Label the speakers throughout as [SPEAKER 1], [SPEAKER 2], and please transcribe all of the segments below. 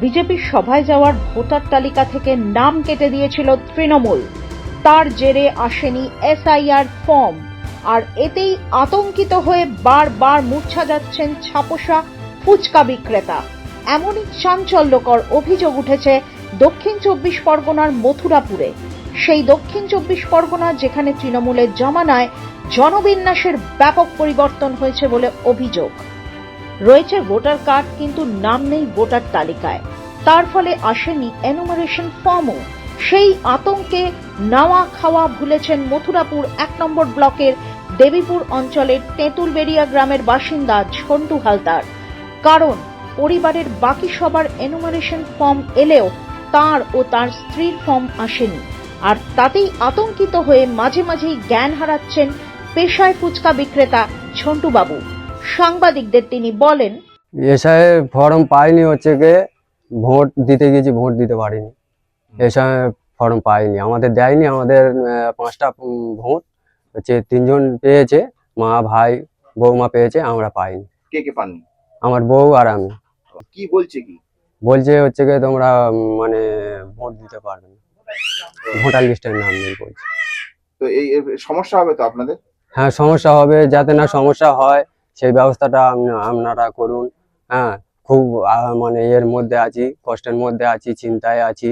[SPEAKER 1] বিজেপির সভায় যাওয়ার ভোটার তালিকা থেকে নাম কেটে দিয়েছিল তৃণমূল। তার জেরে আসেনি এসআইআর ফর্ম। আর এতেই আতঙ্কিত হয়ে বারবার মূর্ছা যাচ্ছেন ছাপোষা ফুচকা বিক্রেতা। এমনই চাঞ্চল্যকর অভিযোগ উঠেছে দক্ষিণ চব্বিশ পরগনার মথুরাপুরে। সেই দক্ষিণ চব্বিশ পরগনা যেখানে তৃণমূলের জমানায় জনবিন্যাসের ব্যাপক পরিবর্তন হয়েছে বলে অভিযোগ। রয়েছে ভোটার কার্ড কিন্তু নাম নেই ভোটার তালিকায়। তার ফলে আসেনি এনুমারেশন ফর্মও সেই আতঙ্কে নাওয়া খাওয়া ভুলেছেন মথুরাপুর এক নম্বর ব্লকের দেবীপুর অঞ্চলের তেঁতুলবেড়িয়া গ্রামের বাসিন্দা ঝন্টু হালদার। কারণ পরিবারের বাকি সবার এনুমারেশন ফর্ম এলেও তার ও তার স্ত্রীর ফর্ম আসেনি। আর তাতেই আতঙ্কিত হয়ে মাঝে মাঝেই জ্ঞান হারাচ্ছেন পেশায় ফুচকা বিক্রেতা ঝন্টুবাবু। সাংবাদিকদের তিনি বলেন
[SPEAKER 2] এসআই ফর্ম পাইনি হচ্ছে গিয়ে ভোট দিতে গেছি ভোট দিতে পারিনি। এসআই ফর্ম পাইনি। আমাদের দেয়নি আমাদের পাঁচটা ভোট হচ্ছে তিনজন পেয়েছে মা ভাই বৌমা পেয়েছে আমরা পাইনি।
[SPEAKER 3] কে কে পাননি?
[SPEAKER 2] আমার বউ আর আমি।
[SPEAKER 3] কি বলছে কি?
[SPEAKER 2] বলছে হচ্ছে গিয়ে তোমরা মানে ভোট দিতে পারবে না। ভোটার লিস্টের নাম নেই বলছে।
[SPEAKER 3] তো এই সমস্যা হবে তো আপনাদের?
[SPEAKER 2] হ্যাঁ সমস্যা হবে যাতে না সমস্যা হয় সেই ব্যবস্থাটা আপনারা করুন। হ্যাঁ খুব মানে এর মধ্যে আছি কষ্টের মধ্যে আছি চিন্তায় আছি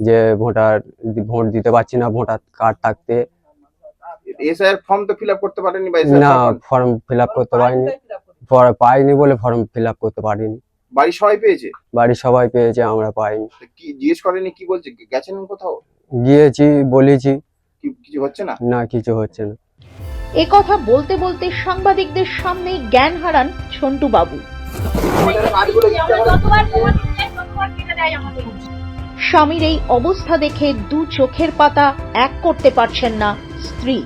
[SPEAKER 2] যে ভোটার ভোট দিতে পারছি না ভোটার কার্ড থাকতে।
[SPEAKER 3] এসআইআর ফর্ম তো ফিল আপ করতে পারেনি
[SPEAKER 2] না ফর্ম ফিল আপ করতে পারিনি। পাইনি বলে ফর্ম ফিল আপ করতে পারিনি।
[SPEAKER 3] বাড়ির সবাই পেয়েছে?
[SPEAKER 2] বাড়ির সবাই পেয়েছে আমরা পাইনি।
[SPEAKER 3] কি জিজ্ঞেস করেনি কি বলছে? গেছেন কোথাও?
[SPEAKER 2] গিয়েছি বলেছি।
[SPEAKER 3] কি কিছু হচ্ছে না?
[SPEAKER 2] না কিছু হচ্ছে না।
[SPEAKER 1] এ কথা বলতে বলতে সাংবাদিকদের সামনেই জ্ঞান হারান ছন্টু বাবু। স্বামীর এই অবস্থা দেখে দু চোখের পাতা এক করতে পারছেন না স্ত্রী।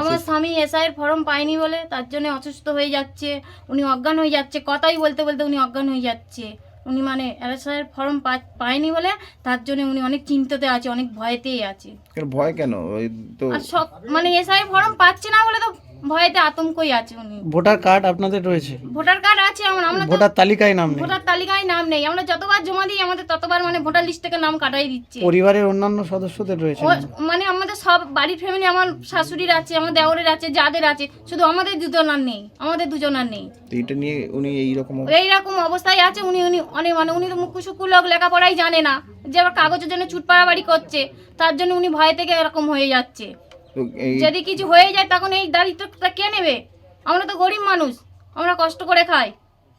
[SPEAKER 4] আমার স্বামী এসআইয়ের ফর্ম পায়নি বলে তার জন্য অসুস্থ হয়ে যাচ্ছে উনি অজ্ঞান হয়ে যাচ্ছে কথাই বলতে বলতে উনি অজ্ঞান হয়ে যাচ্ছে। উনি মানে এসআইয়ের ফর্ম পায়নি বলে তার জন্য উনি অনেক চিন্তাতে আছে অনেক ভয়তেই আছে।
[SPEAKER 3] ভয় কেন? ওই তো
[SPEAKER 4] আর সব মানে এসআই ফর্ম পাচ্ছে না বলে তো ভয়েতে আতঙ্কই আছে উনি।
[SPEAKER 5] ভোটার কার্ড আপনাদের রয়েছে?
[SPEAKER 4] ভোটার কার্ড আছে আমার আমরা তো
[SPEAKER 5] ভোটার তালিকায় নাম নেই।
[SPEAKER 4] ভোটার তালিকায় নাম নেই। আমরা যতবার জমা দিই আমাদের ততবার মানে ভোটার লিস্ট থেকে নাম কাটাই দিচ্ছে।
[SPEAKER 5] পরিবারের অন্যান্য সদস্যদের রয়েছে।
[SPEAKER 4] ও মানে আমাদের সব বাড়ির ফ্যামিলি আমার শাশুড়ির আছে আমার দেওরের আছে যাদের আছে শুধু আমাদের দুজনার নেই আমাদের দুজনার নেই।
[SPEAKER 3] তো এটা নিয়ে উনি এইরকম
[SPEAKER 4] এইরকম অবস্থায় আছে উনি উনি অনেক মানে উনি তো মুখ মুখুসুকু লোক লেখাপড়াই জানে না। যে আবার কাগজের জন্য ছুট পাড়াবাড়ি করছে তার জন্য উনি ভয় থেকে এরকম হয়ে যাচ্ছে।
[SPEAKER 3] তো এই
[SPEAKER 4] যদি কিছু হয়ে যায় তখন এই দারিদ্রটা কে নেবে? আমরা তো গরিব মানুষ আমরা কষ্ট করে খাই।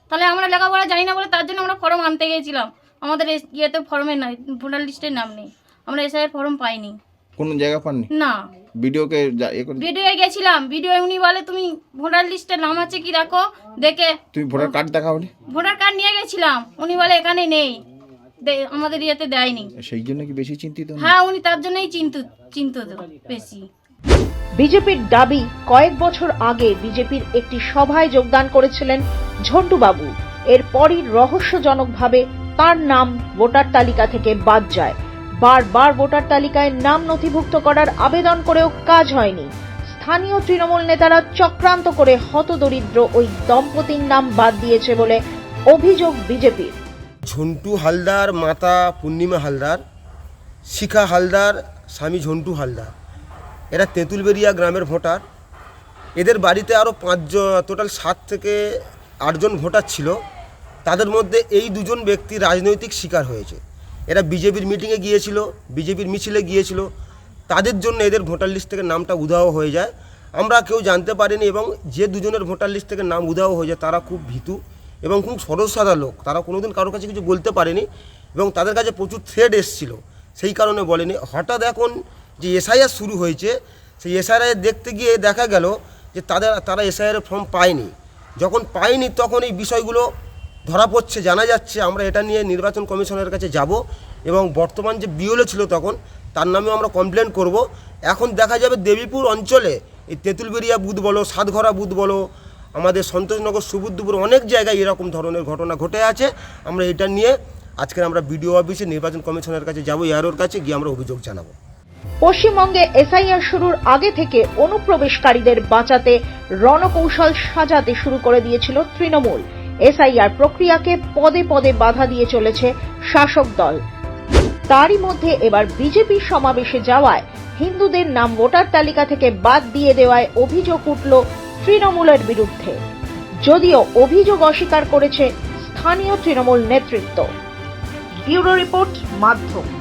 [SPEAKER 4] তাহলে আমরা লেখাপড়া জানি না বলে তার জন্য আমরা ফর্ম আনতে গিয়েছিলাম আমাদের এস- ইয়েতে ফর্মের নাই ভোটার লিস্টের নাম নেই। আমরা এসআইয়ের ফর্ম পাইনি।
[SPEAKER 3] কোন জায়গা পাননি?
[SPEAKER 4] না।
[SPEAKER 3] ভিডিওকে এ করে
[SPEAKER 4] ভিডিও গেছিলাম। ভিডিও উনি বলে তুমি ভোটার লিস্টের নাম আছে কি দেখো? দেখে
[SPEAKER 3] তুমি ভোটার কার্ড দেখাওনি
[SPEAKER 4] ভোটার কার্ড নিয়ে গেছিলাম। উনি বলে এখানে নেই। দে- আমাদের ইয়েতে দেয়নি।
[SPEAKER 3] সেই জন্য কি বেশি চিন্তিত? না?
[SPEAKER 4] হ্যাঁ উনি তার জন্যই চিন্তিত চিন্তিত বেশি।
[SPEAKER 1] বিজেপির দাবি কয়েক বছর আগে বিজেপির একটি সভায় যোগদান করেছিলেন ঝন্টুবাবু। এরপরই রহস্যজনকভাবে তার নাম ভোটার তালিকা থেকে বাদ যায়। বারবার ভোটার তালিকায় নাম নথিভুক্ত করার আবেদন করেও কাজ হয়নি। স্থানীয় তৃণমূল নেতারা চক্রান্ত করে হতদরিদ্র ওই দম্পতির নাম বাদ দিয়েছে বলে অভিযোগ বিজেপির।
[SPEAKER 6] ঝন্টু হালদার, মাতা পূর্ণিমা হালদার, শিখা হালদার, স্বামী ঝন্টু হালদার। এরা তেঁতুলবেরিয়া গ্রামের ভোটার। এদের বাড়িতে আরও পাঁচজন টোটাল সাত থেকে আটজন ভোটার ছিল। তাদের মধ্যে এই দুজন ব্যক্তি রাজনৈতিক শিকার হয়েছে। এরা বিজেপির মিটিংয়ে গিয়েছিল, বিজেপির মিছিলে গিয়েছিল। তাদের জন্য এদের ভোটার লিস্ট থেকে নামটা উধাও হয়ে যায়। আমরা কেউ জানতে পারিনি এবং যে দুজনের ভোটার লিস্ট থেকে নাম উধাও হয়ে যায়, তারা খুব ভীতু এবং খুব সরসাদা লোক। তারা কোনোদিন কারোর কাছে কিছু বলতে পারেনি এবং তাদের কাছে প্রচুর থ্রেড এসছিল। সেই কারণে বলেনি। হঠাৎ এখন যে এসআইআর শুরু হয়েছে, সেই এসআইআর দেখতে গিয়ে দেখা গেল যে তাদের, তারা এসআইআর ফর্ম পায়নি। যখন পায়নি তখন এই বিষয়গুলো ধরা পড়ছে, জানা যাচ্ছে, আমরা এটা নিয়ে নির্বাচন কমিশনের কাছে যাব এবং বর্তমান যে বিওলে ছিল তখন, তার নামেও আমরা কমপ্লেন করব। এখন দেখা যাবে দেবীপুর অঞ্চলে এই তেঁতুলবেরিয়া বুথ বলো, সাতঘরা বুথ বলো, আমাদের সন্তোষনগর, সুবুদ্ধপুর অনেক জায়গায় এরকম ধরনের ঘটনা ঘটে আছে। আমরা এটা নিয়ে আজকে আমরা বিডিও অফিসে নির্বাচন কমিশনের কাছে যাব এআরওর কাছে গিয়ে আমরা অভিযোগ জানাব।
[SPEAKER 1] পশ্চিমবঙ্গে এসআইআর শুরুর আগে থেকে অনুপ্রবেশকারীদের বাঁচাতে রণকৌশল সাজাতে শুরু করে দিয়েছিল তৃণমূল। এসআইআর প্রক্রিয়াকে পদে পদে বাধা দিয়ে চলেছে শাসক দল। তারই মধ্যে এবার বিজেপি সমাবেশে যাওয়ায় হিন্দুদের নাম ভোটার তালিকা থেকে বাদ দিয়ে দেওয়ায় অভিযোগ উঠল তৃণমূলের বিরুদ্ধে। যদিও অভিযোগ অস্বীকার করেছে স্থানীয় তৃণমূল নেতৃত্ব। ব্যুরো রিপোর্ট মাধ্যম।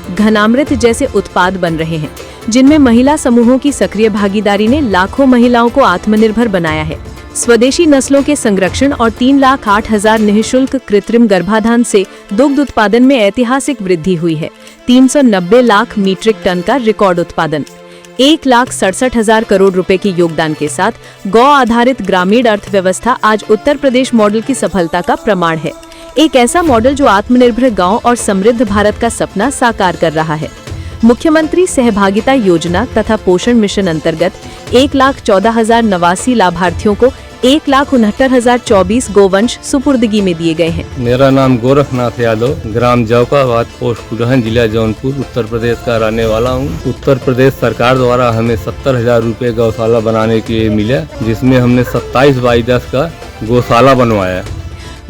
[SPEAKER 7] घनामृत जैसे उत्पाद बन रहे हैं, जिनमें महिला समूहों की सक्रिय भागीदारी ने लाखों महिलाओं को आत्मनिर्भर बनाया है। स्वदेशी नस्लों के संरक्षण और तीन लाख आठ हज़ार निःशुल्क कृत्रिम गर्भाधान से दुग्ध उत्पादन में ऐतिहासिक वृद्धि हुई है। 390 लाख मीट्रिक टन का रिकॉर्ड उत्पादन, एक लाख सड़सठ हज़ार करोड़ रुपए के योगदान के साथ गौ आधारित ग्रामीण अर्थव्यवस्था आज उत्तर प्रदेश मॉडल की सफलता का प्रमाण है। एक ऐसा मॉडल जो आत्मनिर्भर गाँव और समृद्ध भारत का सपना साकार कर रहा है। मुख्यमंत्री सहभागिता योजना तथा पोषण मिशन अंतर्गत एक लाख चौदह हज़ार नवासी लाभार्थियों को एक लाख उनहत्तर हज़ार चौबीस गोवंश सुपुर्दगी में दिए गए हैं।
[SPEAKER 8] मेरा नाम गोरखनाथ यादव, ग्राम जौकाबाद, पोस्ट कुरहन जिला जौनपुर, उत्तर प्रदेश का रहने वाला हूँ। उत्तर प्रदेश सरकार द्वारा हमें सत्तर हज़ार रूपए गौशाला बनाने के लिए मिला, जिसमें हमने सत्ताईस बाई दस का गौशाला बनवाया।